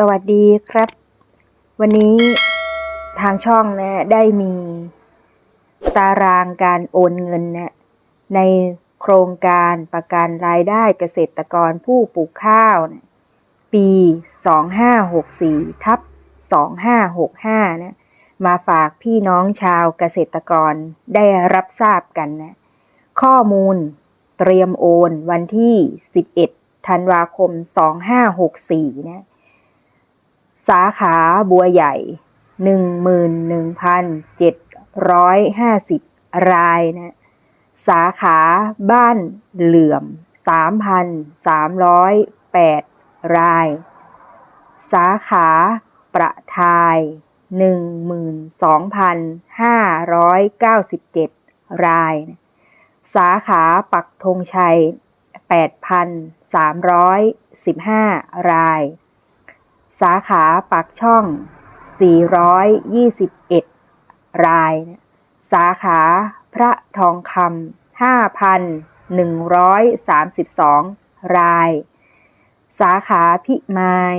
สวัสดีครับ วันนี้ทางช่องนะได้มีตารางการโอนเงินนะในโครงการประกันรายได้เกษตรกรผู้ปลูกข้าวนะปี 2564ทับ2565นะมาฝากพี่น้องชาวเกษตรกรได้รับทราบกันนะข้อมูลเตรียมโอนวันที่ 11ธันวาคม 2564นะ สาขาบัวใหญ่ 11,750 รายนะสาขาบ้านเหลื่อม 3,308 ราย สาขาประทาย 12,597 ราย สาขาปักธงชัย 8,315 ราย สาขาปากช่อง 421 ราย สาขาพระทองคำ5,132 ราย สาขาพิมาย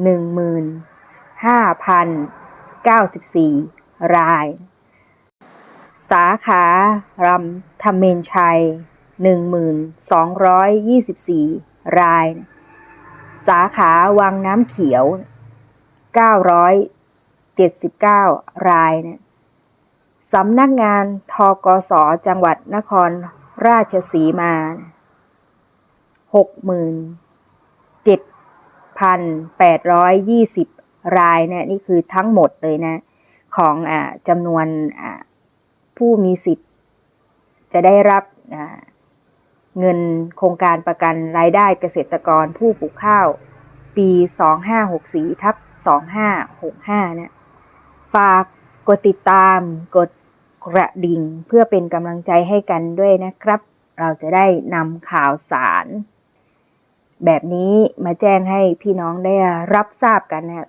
15,094 ราย สาขารำธรรมเมนชัย 1,224 ราย สาขาวังน้ำเขียว 979 รายเนี่ยสำนักงานทกสจังหวัดนครราชสีมา 67,820 รายเนี่ยนี่คือทั้งหมดเลยนะ ของอจำนวนผู้มีสิทธิ์ จะได้รับอ เงินโครงการประกันรายได้เกษตรกรผู้ปลูกข้าว ปี 2564ทับ2565 เนี่ย ฝากกดติดตามกดกระดิ่งเพื่อเป็นกำลังใจให้กันด้วยนะครับ เราจะได้นำข่าวสาร แบบนี้มาแจ้งให้พี่น้องได้รับทราบกันนะ